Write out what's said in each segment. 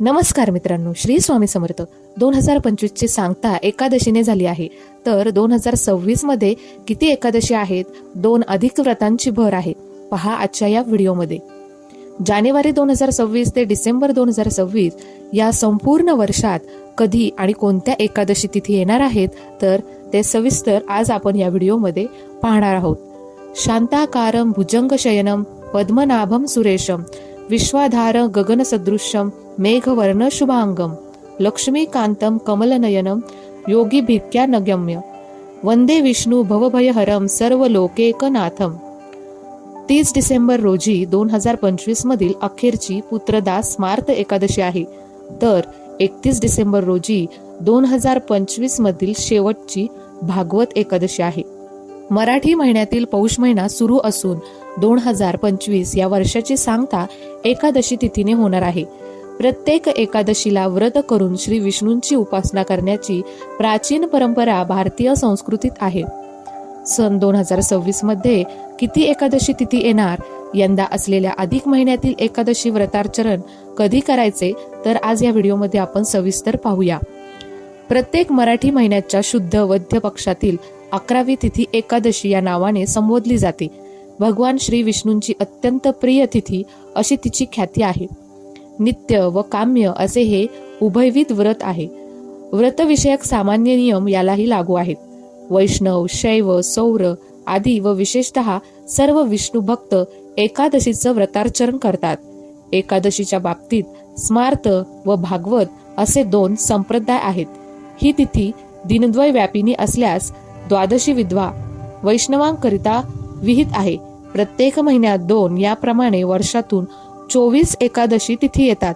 नमस्कार मित्रांनो श्री स्वामी समर्थ. दोन हजार पंचवीसची सांगता एकादशीने झाली आहे. तर दोन हजार सव्वीसमध्ये किती एकादशी आहेत? दोन अधिक व्रतांची भर आहे. पहा आजच्या या व्हिडिओमध्ये. जानेवारी दोन हजार सव्वीस ते डिसेंबर दोन हजार सव्वीस या संपूर्ण वर्षात कधी आणि कोणत्या एकादशी तिथी येणार आहेत? तर ते सविस्तर आज आपण या व्हिडिओमध्ये पाहणार आहोत. शांताकारम भुजंग शयनम पद्मनाभम सुरेशम विश्वाधार गगनसदृश्यम मेघवर्ण शुभांगम लक्ष्मीकांतम कमलनयनम योगी भिक्या नगम्य वंदे विष्णू भवभयहरम सर्व लोकेकनाथम तीस डिसेंबर रोजी दोन हजार पंचवीस मधील अखेरची पुत्रदास स्मार्त एकादशी आहे. तर एकतीस डिसेंबर रोजी दोन हजार पंचवीस मधील शेवटची भागवत एकादशी आहे. मराठी महिन्यातील पौष महिना सुरू असून दोन हजार पंचवीस या वर्षाची सांगता एकादशी तिथीने होणार आहे. प्रत्येक एकादशीला व्रत करून श्री विष्णूंची उपासना करण्याची प्राचीन परंपरा भारतीय संस्कृतीत आहे. सन दोन हजार सव्वीसमध्ये किती एकादशी तिथी येणार यंदा असलेल्या अधिक महिन्यातील एकादशी व्रतार्चरण कधी करायचे तर आज या व्हिडिओमध्ये आपण सविस्तर पाहूया. प्रत्येक मराठी महिन्याच्या शुद्ध वद्य पक्षातील अकरावी तिथी एकादशी या नावाने संबोधली जाते. भगवान श्री विष्णूंची अत्यंत प्रिय तिथी अशी तिची ख्याती आहे. नित्य व काम्य असे हे उभयविध व्रत आहे. व्रतविषयक सामान्य नियम यालाही लागू आहेत. वैष्णव शैव सौर आदी व विशेषतः सर्व विष्णू भक्त एकादशीचं व्रतार्चरण करतात. एकादशीच्या बाबतीत स्मार्त व भागवत असे दोन संप्रदाय आहेत. ही तिथी दिनद्वय व्यापिनी असल्यास द्वादशी विधवा वैष्णवांकरिता विहित आहे. प्रत्येक महिन्यात दोन याप्रमाणे वर्षातून चोवीस एकादशी तिथी येतात.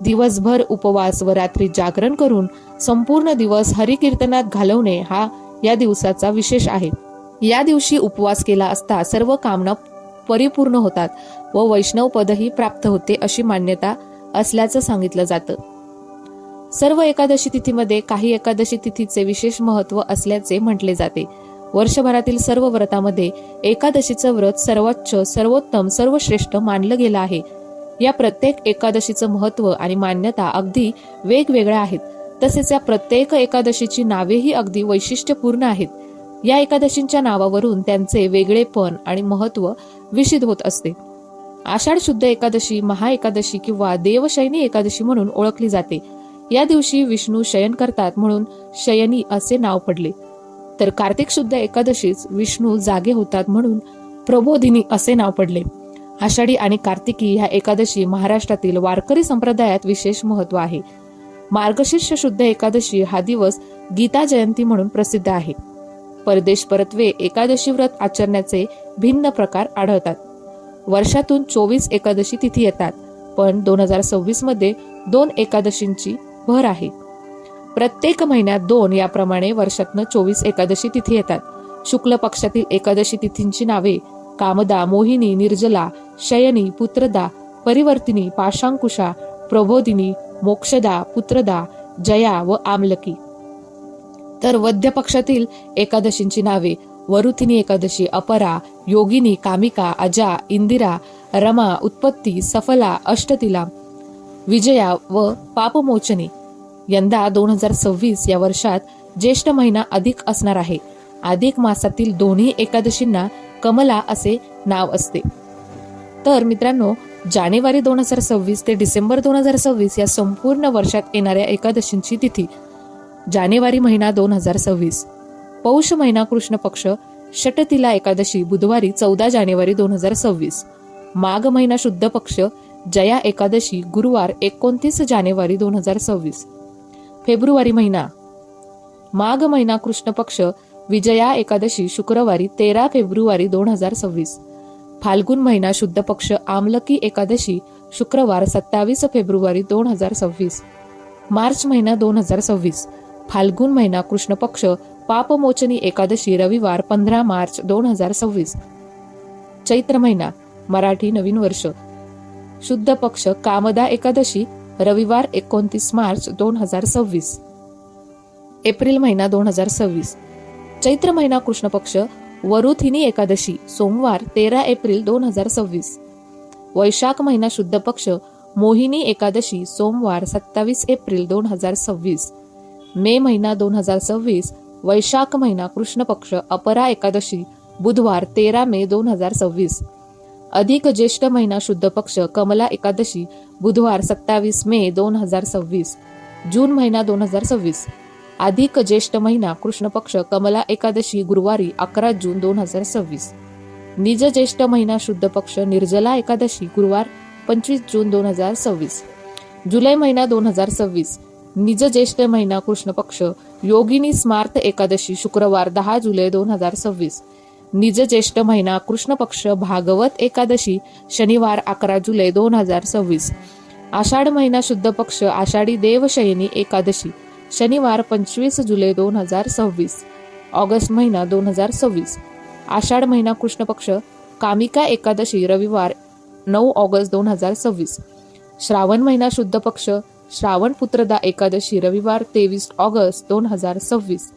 दिवसभर उपवास व रात्री जागरण करून संपूर्ण दिवस हरिकीर्तनात घालवणे हा या दिवसाचा विशेष आहे. या दिवशी उपवास केला असता सर्व कामना परिपूर्ण होतात व वैष्णव पदही प्राप्त होते अशी मान्यता असल्याचं सांगितलं जातं. सर्व एकादशी तिथीमध्ये काही एकादशी तिथीचे विशेष महत्त्व असल्याचे म्हटले जाते. वर्षभरातील सर्व व्रतामध्ये एकादशीचं व्रत सर्वोच्च सर्वोत्तम सर्वश्रेष्ठ मानलं गेलं आहे. या प्रत्येक एकादशीचं महत्त्व आणि मान्यता अगदी वेगवेगळ्या आहेत. तसेच या प्रत्येक एकादशीची नावेही अगदी वैशिष्ट्यपूर्ण आहेत. या एकादशींच्या नावावरून त्यांचे वेगळेपण आणि महत्त्व विषित होत असते. आषाढ शुद्ध एकादशी महा एकादशी किंवा देवशैनी एकादशी म्हणून ओळखली जाते. या दिवशी विष्णू शयन करतात म्हणून शयनी असे नाव पडले. तर कार्तिक शुद्ध एकादशीच विष्णू जागे होतात म्हणून प्रबोधिनी असे नाव पडले. आषाढी आणि कार्तिकी ह्या एकादशी महाराष्ट्रातील वारकरी संप्रदायात विशेष महत्त्व आहे. मार्गशीर्ष शुद्ध एकादशी हा दिवस गीता जयंती म्हणून प्रसिद्ध आहे. परदेश परत्वे एकादशी व्रत आचरण्याचे भिन्न प्रकार आढळतात. वर्षातून चोवीस एकादशी तिथी येतात पण दोन हजार सव्वीसमध्ये दोन एकादशींची भर आहे. प्रत्येक महिन्यात दोन याप्रमाणे वर्षातनं चोवीस एकादशी तिथी येतात. शुक्ल पक्षातील एकादशी तिथींची नावे कामदा मोहिनी निर्जला शयनी पुत्रदा परिवर्तिनी पाशांकुशा प्रबोधिनी मोक्षदा पुत्रदा जया व आमलकी. तर वद्य पक्षातील एकादशींची नावे वरुथिनी एकादशी अपरा योगिनी कामिका अजा इंदिरा रमा उत्पत्ती सफला अष्टतिला विजया व पापमोचनी यंदा दोन हजार सव्वीस या वर्षात ज्येष्ठ महिना अधिक असणार आहे. अधिक मासातील दोन्ही एकादशींना कमला असे नाव असते. तर मित्रांनो जानेवारी दोन हजार सव्वीस ते डिसेंबर दोन हजार सव्वीस या संपूर्ण वर्षात येणाऱ्या एकादशींची तिथी. जानेवारी महिना दोन हजार सव्वीस. पौष महिना कृष्ण पक्ष षटतिला एकादशी बुधवारी चौदा जानेवारी दोन हजार सव्वीस. माघ महिना शुद्ध पक्ष जया एकादशी गुरुवार एकोणतीस जानेवारी दोन हजार सव्वीस. फेब्रुवारी महिना. माघ महिना कृष्ण पक्ष विजया एकादशी शुक्रवारी तेरा फेब्रुवारी दोन हजार सव्वीस. फाल्गुन महिना शुद्ध पक्ष आमलकी एकादशी शुक्रवार सत्तावीस फेब्रुवारी दोन हजार सव्वीस. मार्च महिना दोन हजार सव्वीस. फाल्गुन महिना कृष्ण पक्ष पापमोचनी एकादशी रविवार पंधरा मार्च दोन हजार सव्वीस. चैत्र महिना मराठी नवीन वर्ष. शुद्ध पक्ष कामदा एकादशी रविवार एकोणतीस मार्च दोन हजार सव्वीस. एप्रिल महिना दोन हजार सव्वीस. चैत्र महिना कृष्ण पक्ष वरुथिनी एकादशी सोमवार तेरा एप्रिल दोन हजार सव्वीस. वैशाख महिना शुद्ध पक्ष मोहिनी एकादशी सोमवार सत्तावीस एप्रिल दोन हजार सव्वीस. मे महिना दोन हजार सव्वीस वैशाख महिना कृष्ण पक्ष अपरा एकादशी बुधवार तेरा मे दोन हजार सव्वीस. अधिक ज्येष्ठ महिना शुद्ध पक्ष कमला एकादशी बुधवार सत्तावीस मे दोन हजार सव्वीस. जून महिना दोन हजार सव्वीस. अधिक ज्येष्ठ महिना कृष्ण पक्ष कमला एकादशी गुरुवारी अकरा जून दोन हजार सव्वीस. निज ज्येष्ठ महिना शुद्ध पक्ष निर्जला एकादशी गुरुवार पंचवीस जून दोन हजार सव्वीस. जुलै महिना दोन हजार सव्वीस. निज ज्येष्ठ महिना कृष्ण पक्ष योगिनी स्मार्त एकादशी शुक्रवार दहा जुलै दोन हजार सव्वीस. निज ज्येष्ठ महिना कृष्ण पक्ष भागवत एकादशी शनिवार अकरा जुलै दोन हजार सव्वीस. आषाढ महिना शुद्ध पक्ष आषाढी देवशयनी एकादशी शनिवार पंचवीस जुलै दोन हजार सव्वीस. ऑगस्ट महिना दोन हजार सव्वीस. आषाढ महिना कृष्ण पक्ष कामिका एकादशी रविवार नऊ ऑगस्ट दोन हजार सव्वीस. श्रावण महिना शुद्ध पक्ष श्रावण पुत्रदा एकादशी रविवार तेवीस ऑगस्ट दोन हजार सव्वीस.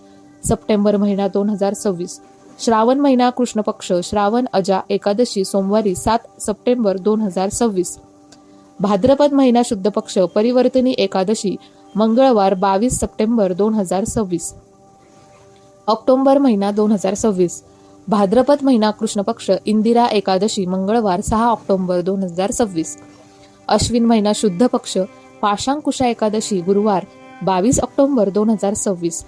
सप्टेंबर महिना दोन हजार सव्वीस. श्रावण महिना कृष्ण पक्ष श्रावण अजा एकादशी सोमवारी सात सप्टेंबर दोन हजार सव्वीस. भाद्रपद महिना शुद्ध पक्ष परिवर्तनी एकादशी मंगळवार बावीस सप्टेंबर दोन हजार सव्वीस. ऑक्टोबर महिना दोन हजार सव्वीस. भाद्रपद महिना कृष्ण पक्ष इंदिरा एकादशी मंगळवार सहा ऑक्टोबर दोन हजार सव्वीस. अश्विन महिना शुद्ध पक्ष पाशांकुशा एकादशी गुरुवार बावीस ऑक्टोबर दोन हजार सव्वीस.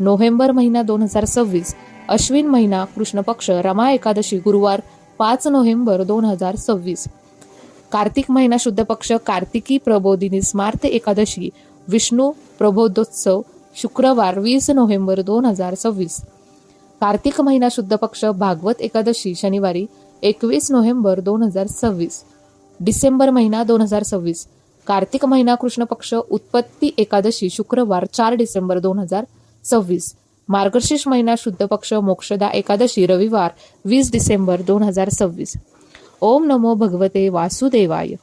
नोव्हेंबर महिना दोन हजार सव्वीस. अश्विन महिना कृष्ण पक्ष रमा एकादशी गुरुवार पाच नोव्हेंबर दोन हजार सव्वीस. कार्तिक महिना शुद्ध पक्ष कार्तिकी प्रबोधिनी स्मार्त एकादशी विष्णू प्रबोधोत्सव शुक्रवार वीस नोव्हेंबर दोन हजार सव्वीस. कार्तिक महिना शुद्ध पक्ष भागवत एकादशी शनिवारी एकवीस नोव्हेंबर दोन हजार सव्वीस. डिसेंबर महिना दोन हजार सव्वीस. कार्तिक महिना कृष्ण पक्ष उत्पत्ती एकादशी शुक्रवार चार डिसेंबर दोन हजार सव्वीस. मार्गशीर्ष महिना शुद्ध पक्ष मोक्षदा एकादशी रविवार वीस डिसेंबर दोन हजार सव्वीस. ओम नमो भगवते वासुदेवाय.